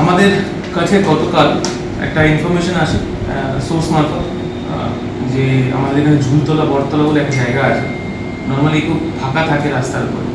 আমাদের কাছে গতকাল একটা ইনফরমেশন আসে সোর্স মারফত যে আমাদের এখানে ঝুলতলা, বটতলা বলে একটা জায়গা আছে। নর্মালি খুব ফাঁকা থাকে রাস্তার উপরে।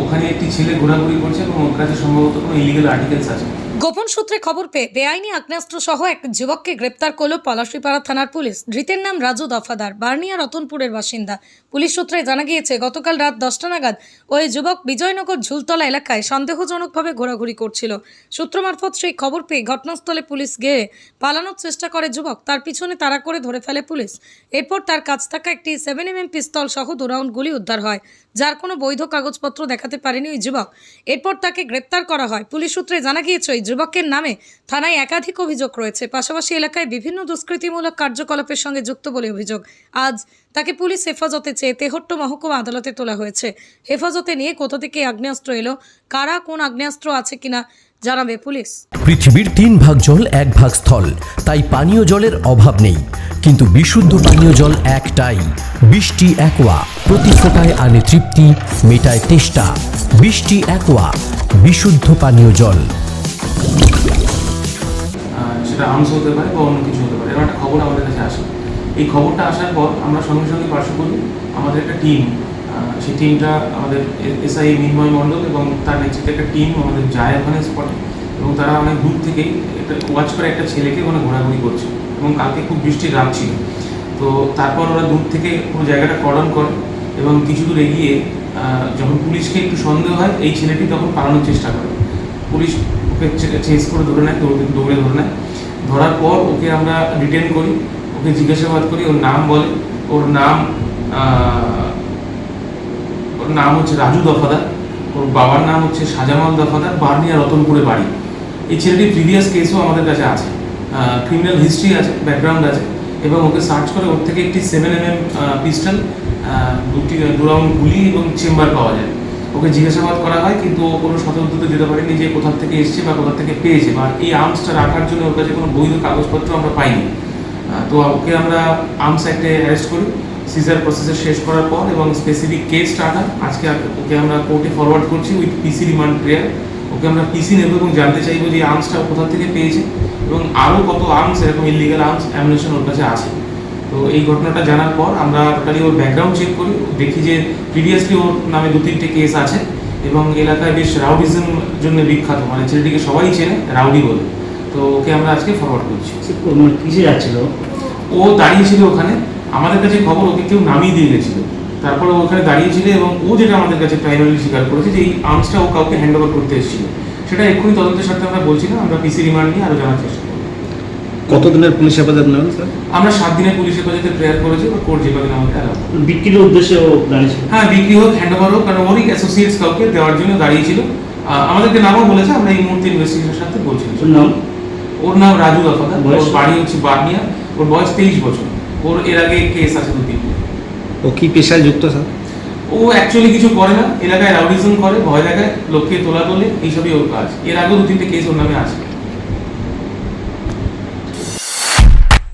ওখানে একটি ছেলে ঘোরাঘুরি করছে এবং ওর কাছে সম্ভবত কোনো ইলিগাল আর্টিকেলস আছে। গোপন সূত্রে খবর পেয়ে বেআইনি আগ্নেয়াস্ত্র সহ এক যুবককে গ্রেপ্তার করল পলাশীপাড়া থানার পুলিশ। ধৃতের নাম রাজু দফাদার বার্নিয়া রতনপুরের বাসিন্দা। পুলিশ সূত্রে জানা গিয়েছে, গতকাল রাত দশটা নাগাদ ওই যুবক বিজয়নগর ঝুলতলা এলাকায় সন্দেহজনকভাবে ঘোরাঘুরি করছিল। সূত্র মারফত সেই খবর পেয়ে ঘটনাস্থলে পুলিশ গিয়ে পালানোর চেষ্টা করে যুবক। তার পিছনে তাড়া করে ধরে ফেলে পুলিশ। এরপর তার কাছ থাকা একটি সেভেন এম পিস্তল সহ দু রাউন্ড গুলি উদ্ধার হয়, যার কোনো বৈধ কাগজপত্র দেখাতে পারেনি ওই যুবক। এরপর তাকে গ্রেপ্তার করা হয়। পুলিশ সূত্রে জানা গিয়েছে, ওই যুবকের নামে থানায় একাধিক অভিযোগ রয়েছে। পাশাপাশি এলাকায় বিভিন্ন দুষ্কৃতিমূলক কার্যকলাপের সঙ্গে যুক্ত বলে অভিযোগ। আজ তাকে পুলিশ হেফাজতে চেয়ে তেহট্ট মহকুমা আদালতে তোলা হয়েছে। হেফাজতে নিয়ে কোথা থেকে আগ্নেয়াস্ত্র এলো, কারা কোন আগ্নেয়াস্ত্র আছে কিনা জানাবে পুলিশ। পৃথিবীর তিন ভাগ জল, এক ভাগ স্থল। তাই পানীয় জলের অভাব নেই। কিন্তু বিশুদ্ধ পানীয় জল একটাই। বৃষ্টি একোয়া। প্রতি ফোটায় আনে তৃপ্তি, মেটায় তেষ্টা। বৃষ্টি একোয়া। বিশুদ্ধ পানীয় জল। সেটা আর্মস হতে পারে বা অন্য কিছু হতে পারে। এরকম একটা খবর আমাদের কাছে আসে। এই খবরটা আসার পর আমরা সঙ্গে সঙ্গে পার্শ্ববর্তী আমাদের একটা টিম সেই টিমটা আমাদের এসআই মিনময় মণ্ডল এবং তার নেতৃত্বে একটা টিম আমাদের যায় ওখানে স্পটে এবং তারা অনেক দূর থেকেই একটা ওয়াচ করে একটা ছেলেকে ওখানে ঘোরাঘুরি করছে এবং কালকে খুব বৃষ্টি রাত ছিল। তো তারপর ওরা দূর থেকে পুরো জায়গাটা কর্ডন করে এবং কিছু দূর এগিয়ে যখন পুলিশকে একটু সন্দেহ হয়, এই ছেলেটি তখন পালানোর চেষ্টা করে। পুলিশ ওকে চেস করে ধরে নেয় দৌড়ে ধরে নেয়। ধরার পর ওকে আমরা রিটেন করি, ওকে জিজ্ঞাসাবাদ করি, ওর নাম বলে। ওর নাম ওর নাম হচ্ছে রাজু দফাদার, ওর বাবার নাম হচ্ছে শাহজামাল দফাদার বার্নিয়া রতনপুরে বাড়ি। এই ছেলেটির প্রিভিয়াস কেসও আমাদের কাছে আছে ক্রিমিনাল হিস্ট্রি আছে ব্যাকগ্রাউন্ড আছে, এবং ওকে সার্চ করে ওর থেকে একটি সেভেন এম এম পিস্টল দুটি দু রাউন্ড গুলি এবং চেম্বার পাওয়া যায়। ওকে জিজ্ঞাসাবাদ করা হয়, কিন্তু ও কোনো সতর্কতা দিতে পারেনি যে কোথা থেকে এসছে বা কোথা থেকে পেয়েছে। বা এই আর্মসটা রাখার জন্য ওর কাছে কোনো বৈধ কাগজপত্র আমরা পাইনি। তো ওকে আমরা আর্মস অ্যাক্টে অ্যারেস্ট করি। সিজার প্রসেসের শেষ করার পর এবং স্পেসিফিক কেস হয় আজকে ওকে আমরা কোর্টে ফরওয়ার্ড করছি with PC remand prayer okay আমরা পিসি নেব এবং জানতে চাইব যে আর্মসটা কোথা থেকে পেয়েছে এবং আরও কত আর্মস, এরকম ইলিগাল আর্মস অ্যামুনেশন ওর কাছে আছে। তো এই ঘটনাটা জানার পর আমরা টোটালি ওর ব্যাকগ্রাউন্ড চেক করি দেখি যে প্রিভিয়াসলি ওর নামে দু তিনটে কেস আছে এবং এলাকায় বেশ রাউডিজম জন্য বিখ্যাত মানে ছেলেটিকে সবাই চেনে রাউডি বলে। তো ওকে আমরা আজকে ফরওয়ার্ড করছি। মানে কিসে যাচ্ছিল? ও দাঁড়িয়েছিল ওখানে। আমাদের কাছে খবর ওকে কেউ নামিয়ে দিয়ে গেছিল। তারপরে ওখানে দাঁড়িয়েছিল এবং ও যেটা আমাদের কাছে প্রাইমারি স্বীকার করেছে যে এই আর্মসটা ও কাউকে হ্যান্ড ওভার করতে এসেছিল। সেটা এক্ষুনি তদন্তের সাথে আমরা বলছি না আমরা পিসি রিমান্ড নিয়ে আরও জানার চেষ্টা কতদিনের পুলিশ হেফাজত নেবেন স্যার? আমরা সাত দিনের পুলিশ হেফাজতে প্রেয়ার করেছি বা কোর্ট যে কদিন আমাদের অ্যালাউ বিক্রির উদ্দেশ্যে ও দাঁড়িয়েছিল হ্যাঁ বিক্রি হোক হ্যান্ড ওভার হোক কারণ ওরই অ্যাসোসিয়েটস কাউকে দেওয়ার জন্য দাঁড়িয়েছিল আমাদেরকে নামও বলেছে আমরা এই মুহূর্তে ইনভেস্টিগেশনের সাথে বলছি। ওর নাম? ওর নাম রাজু বয়স? ওর বাড়ি হচ্ছে বার্নিয়া ওর বয়স তেইশ বছর। ওর এর আগে কেস আছে দু তিনটে ও কি পেশায় যুক্ত স্যার? ও অ্যাকচুয়ালি কিছু করে না এলাকায় রাউডিজম করে ভয় দেখায় লোককে তোলা তোলে এইসবই ওর কাজ। এর আগেও দু তিনটে কেস ওর নামে আছে।